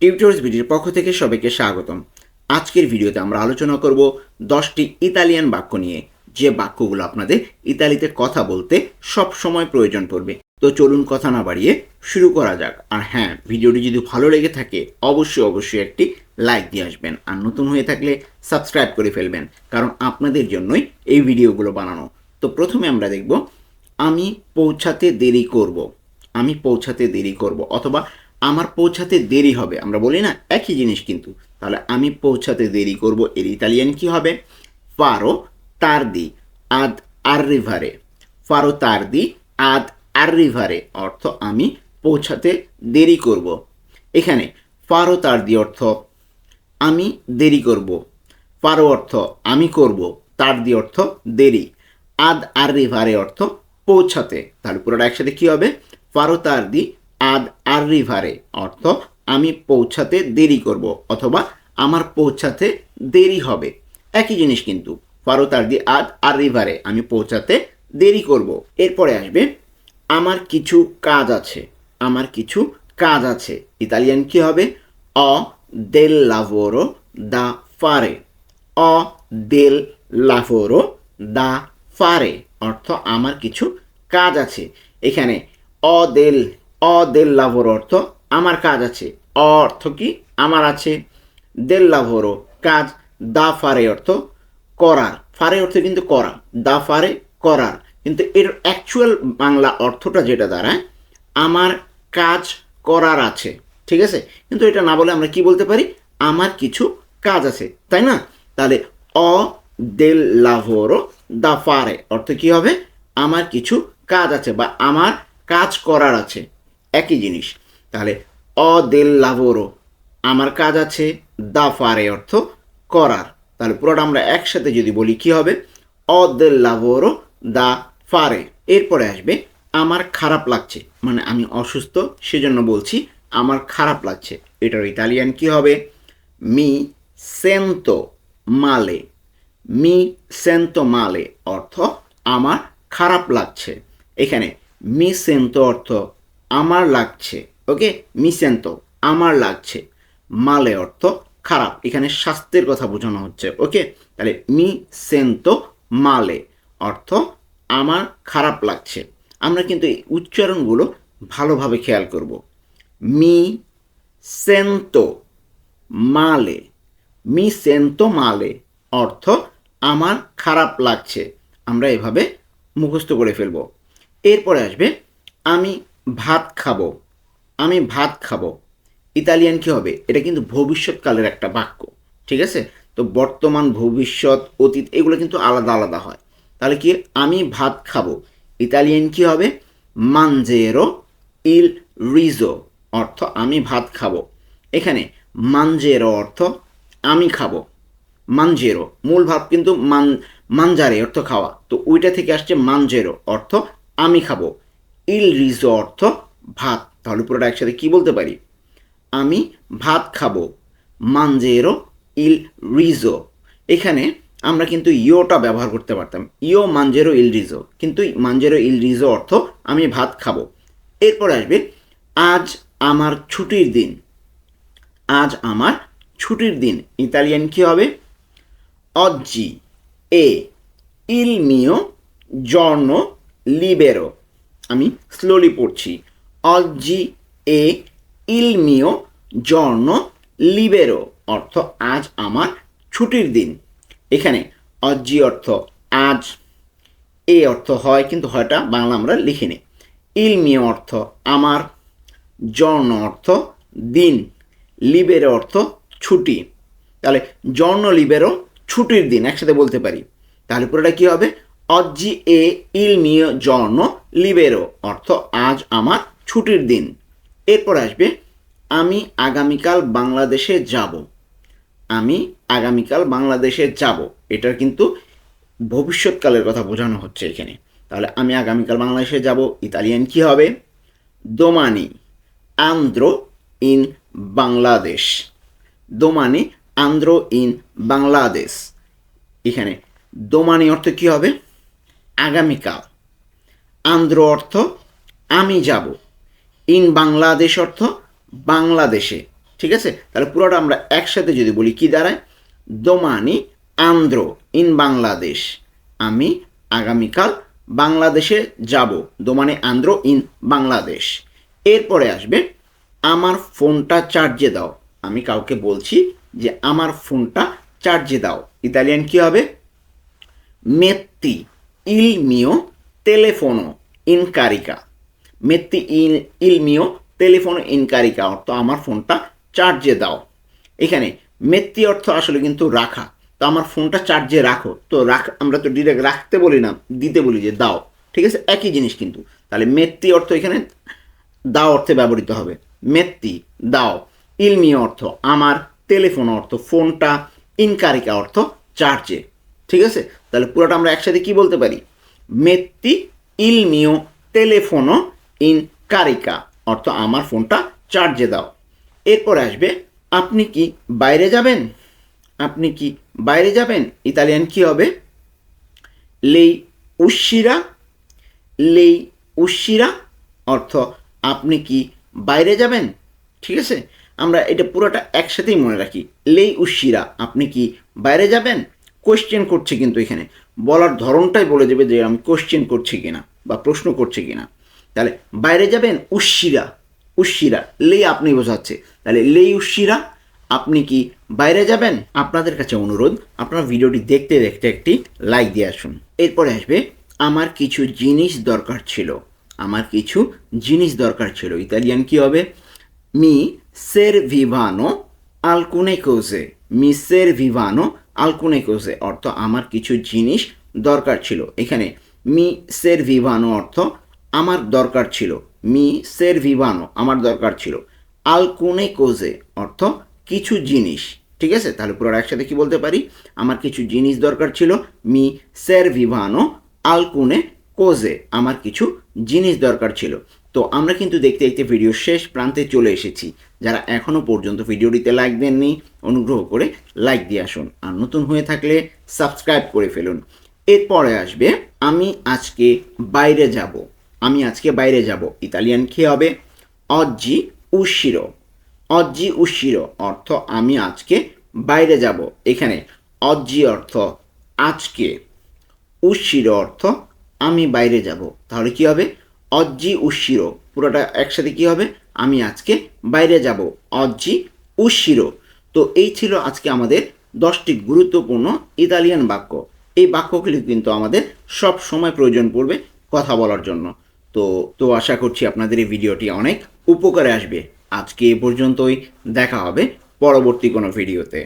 Tutorials ভিডিওর পক্ষ থেকে সবাইকে স্বাগতম। আজকের ভিডিওতে আমরা আলোচনা করব দশটি ইতালিয়ান বাক্য নিয়ে। যে বাক্যগুলো আপনাদের ইতালিতে কথা বলতে সব সময় প্রয়োজন পড়বে। তো চলুন কথা না বাড়িয়ে শুরু করা যাক। আর হ্যাঁ ভিডিওটি যদি ভালো লেগে থাকে, অবশ্যই অবশ্যই একটি লাইক দিয়ে আসবেন। আর নতুন হয়ে থাকলে সাবস্ক্রাইব করে ফেলবেন, কারণ আপনাদের জন্যই এই ভিডিওগুলো বানানো। তো প্রথমে আমরা দেখব, আমি পৌঁছাতে দেরি করব। আমি পৌঁছাতে দেরি করব, অথবা আমার পৌঁছাতে দেরি হবে। আমরা বলি, না, একই জিনিস কিন্তু। তাহলে আমি পৌঁছাতে দেরি করব এর ইতালিয়ান কি হবে? ফারো তার তারদি, আদ আর রিভারে ফারো তারদি, আদ আর রিভারে অর্থ আমি পৌঁছাতে দেরি করব। এখানে ফারো তারদি অর্থ আমি দেরি করব। ফারো অর্থ আমি করব, তারদি অর্থ দেরি। আদ আর রিভারে অর্থ পৌঁছাতে। তাহলে পুরোটা একসাথে কী হবে? ফারো তারদি আদ আর্রিভারে অর্থ আমি পৌঁছাতে দেরি করব অথবা আমার পৌঁছাতে দেরি হবে। একই জিনিস কিন্তু ফারো তারদি আদ আর রিভারে আমি পৌঁছাতে দেরি করব। এরপরে আসবে, আমার কিছু কাজ আছে, আমার কিছু কাজ আছে। ইতালিয়ান কি হবে? অ দেল লাভোরো দা ফারে অ দেল লাভোরো দা ফারে অর্থ আমার কিছু কাজ আছে। এখানে অ দেল অ দেল লাভোর অর্থ আমার কাজ আছে। অর্থ কি? আমার আছে দেল লাভোরো কাজ। দা ফারে অর্থ করার। ফারে অর্থ কিন্তু করা। দা ফারে করার। কিন্তু এর অ্যাকচুয়াল বাংলা অর্থটা যেটা দাঁড়ায়, আমার কাজ করার আছে। ঠিক আছে? কিন্তু এটা না বলে আমরা কি বলতে পারি? আমার কিছু কাজ আছে। তাই না? তাহলে অ দেল লাভোরো দা ফারে অর্থ কি হবে? আমার কিছু কাজ আছে বা আমার কাজ করার আছে। একই জিনিস। তাহলে অ দেল লাভোরো আমার কাজ আছে দা ফারে অর্থ করার। তাহলে পুরোটা আমরা একসাথে যদি বলি কি হবে? অ দেল লাভোরো দা ফারে এরপরে আসবে, আমার খারাপ লাগছে মানে আমি অসুস্থ, সেজন্য বলছি আমার খারাপ লাগছে। এটার ইতালিয়ান কি হবে? মি সেন্তো মালে। মি সেন্তো মালে অর্থ আমার খারাপ লাগছে। এখানে মি সেন্তো অর্থ আমার লাগছে ওকে মি সেন্তো আমার লাগছে। মালে অর্থ খারাপ। এখানে স্বাস্থ্যের কথা বোঝানো হচ্ছে ওকে তাহলে মি সেন্তো মালে অর্থ আমার খারাপ লাগছে। আমরা কিন্তু এই উচ্চারণগুলো ভালোভাবে খেয়াল করব। মি সেন্তো মালে। মি সেন্তো মালে অর্থ আমার খারাপ লাগছে। আমরা এভাবে মুখস্থ করে ফেলব। এরপরে আসবে, আমি ভাত খাব। আমি ভাত খাব। ইতালিয়ান কি হবে? এটা কিন্তু ভবিষ্যৎকালের একটা বাক্য, ঠিক আছে? তো বর্তমান, ভবিষ্যৎ, অতীত, এগুলো কিন্তু আলাদা আলাদা হয়। তাহলে কি? আমি ভাত খাব। ইতালিয়ান কি হবে? মানজেরো ইল রিজো, অর্থ আমি ভাত খাব। এখানে মানজেরো অর্থ আমি খাব। মানজেরো, মূল ভাব কিন্তু মান, মানজারে অর্থ খাওয়া। তো ওইটা থেকে আসছে মানজেরো, অর্থ আমি খাব। ইল রিজো অর্থ ভাত। তাহলে পুরোটা একসাথে কি বলতে পারি? আমি ভাত খাব, মানজেরো ইল রিজো এখানে আমরা কিন্তু ইয়োটা ব্যবহার করতে পারতাম। ইয়ো, মানজেরো, ইল রিজো কিন্তু মানজেরো, ইল রিজো অর্থ আমি ভাত খাব। এরপর আসবে, আজ আমার ছুটির দিন। আজ আমার ছুটির দিন। ইতালিয়ান কি হবে? অজ্জি। এ ইল মিও জর্ন, লিবেরো। আমি স্লোলি পড়ছি। অজ্জি এ ইল মিও জর্ন লিবেরো অর্থ আজ আমার ছুটির দিন। এখানে অজ্জি অর্থ আজ, এ অর্থ হয় কিন্তু হয়টা বাংলা আমরা লিখিনি। ইলমিয় অর্থ আমার জর্ণ অর্থ দিন লিবেরো অর্থ ছুটি। তাহলে জর্ণ লিবেরো ছুটির দিন, একসাথে বলতে পারি। তাহলে পুরোটা কী হবে? অজ্জি এ ইলমিয় জর্ণ লিবেরো অর্থ আজ আমার ছুটির দিন এরপর আসবে আমি আগামীকাল বাংলাদেশে যাব আমি আগামীকাল বাংলাদেশে যাব এটার কিন্তু ভবিষ্যৎকালের কথা বোঝানো হচ্ছে এখানে তাহলে আমি আগামীকাল বাংলাদেশে যাব ইতালিয়ান কি হবে দোমানি আন্দ্রো ইন বাংলাদেশ দোমানি আন্দ্রো ইন বাংলাদেশ এখানে দোমানি অর্থ কি হবে আগামীকাল। আন্দ্র অর্থ, আমি যাব। ইন বাংলাদেশ অর্থ, বাংলাদেশে। ঠিক আছে? তাহলে পুরোটা আমরা একসাথে যদি বলি, কি দাঁড়ায়? দোমানি, আন্ধ্র, ইন বাংলাদেশ। আমি আগামীকাল বাংলাদেশে যাব। দোমানি, আন্ধ্র, ইন বাংলাদেশ। এরপরে আসবে, আমার ফোনটা চার্জে দাও। আমি কাউকে বলছি যে, আমার ফোনটা চার্জে দাও। ইতালিয়ান কি হবে? metti il mio telefono in carica. Metti il, il mio telefono in carica অর্থ আমার ফোনটা চার্জে দাও। এখানে মেত্তি অর্থ আসলে কিন্তু রাখা। তো আমার ফোনটা চার্জে রাখো। তো রাখ আমরা তো ডিরেক্ট রাখতে বলি না দিতে বলি যে দাও। ঠিক আছে? একই জিনিস কিন্তু। তাহলে মেত্তি অর্থ এখানে দাও অর্থে ব্যবহৃত হবে। মেত্তি দাও। ইলমি অর্থ আমার টেলিফোন অর্থ ফোনটা ইনকারিকা অর্থ চার্জে ঠিক আছে? তাহলে পুরোটা আমরা একসাথে কি বলতে পারি? মেত্তি ইলমিও টেলিফোনো ইন কারিকা। অর্থ আমার ফোনটা চার্জে দাও। এরপর আসবে, আপনি কি বাইরে যাবেন? আপনি কি বাইরে যাবেন? ইতালিয়ান কি হবে? লেই উশিরা। লেই উশিরা, অর্থ আপনি কি বাইরে যাবেন? ঠিক আছে? আমরা এটা পুরোটা একসাথেই মনে রাখি। লেই উশিরা, আপনি কি বাইরে যাবেন? কোশ্চেন করছে কিন্তু এখানে। বলার ধরনটাই বলে দেবে যে আমি কোশ্চেন করছি কিনা বা প্রশ্ন করছি কিনা। তাহলে বাইরে যাবেন উশিরা উশিরা লেই আপনি বোঝাচ্ছে। তাহলে লেই উশিরা আপনি কি বাইরে যাবেন? আপনাদের কাছে অনুরোধ, আপনারা ভিডিওটি দেখতে দেখতে একটি লাইক দিয়ে আসুন। এরপরে আসবে, আমার কিছু জিনিস দরকার ছিল। আমার কিছু জিনিস দরকার ছিল। ইতালিয়ান কি হবে? মি সের ভিভানো আলকুনে cose মি সের alcune cose অর্থ আমার কিছু জিনিস দরকার ছিল। এখানে মি সের ভিভানো অর্থ আমার দরকার ছিল। মি সের ভিভানো আমার দরকার ছিল। আলকুনে কোজে অর্থ কিছু জিনিস। ঠিক আছে? তাহলে পুরো একসাথে কি বলতে পারি? আমার কিছু জিনিস দরকার ছিল, মি সের ভিভানো আলকুনে কোজে আমার কিছু জিনিস দরকার ছিল। তো আমরা কিন্তু দেখতে দেখতে ভিডিও শেষ প্রান্তে চলে এসেছি। যারা এখনও পর্যন্ত ভিডিওটিতে লাইক দেননি, অনুগ্রহ করে লাইক দিয়ে আসুন। আর নতুন হয়ে থাকলে সাবস্ক্রাইব করে ফেলুন। এরপরে আসবে, আমি আজকে বাইরে যাব। আমি আজকে বাইরে যাব। ইতালিয়ান কি হবে? অজ্জি উশিরো। অজ্জি উশিরো অর্থ আমি আজকে বাইরে যাব। এখানে অজ্জি অর্থ আজকে, উশিরো অর্থ আমি বাইরে যাব। তাহলে কি হবে? অজ্জি উশিরো পুরোটা একসাথে কি হবে? আমি আজকে বাইরে যাব। অজ্জি উশিরো তো এই ছিল আজকে আমাদের দশটি গুরুত্বপূর্ণ ইতালিয়ান বাক্য। এই বাক্যগুলি কিন্তু আমাদের সব সময় প্রয়োজন পড়বে কথা বলার জন্য। তো তো আশা করছি আপনাদের এই ভিডিওটি অনেক উপকারে আসবে। আজকে এ পর্যন্তই। দেখা হবে পরবর্তী কোনো ভিডিওতে।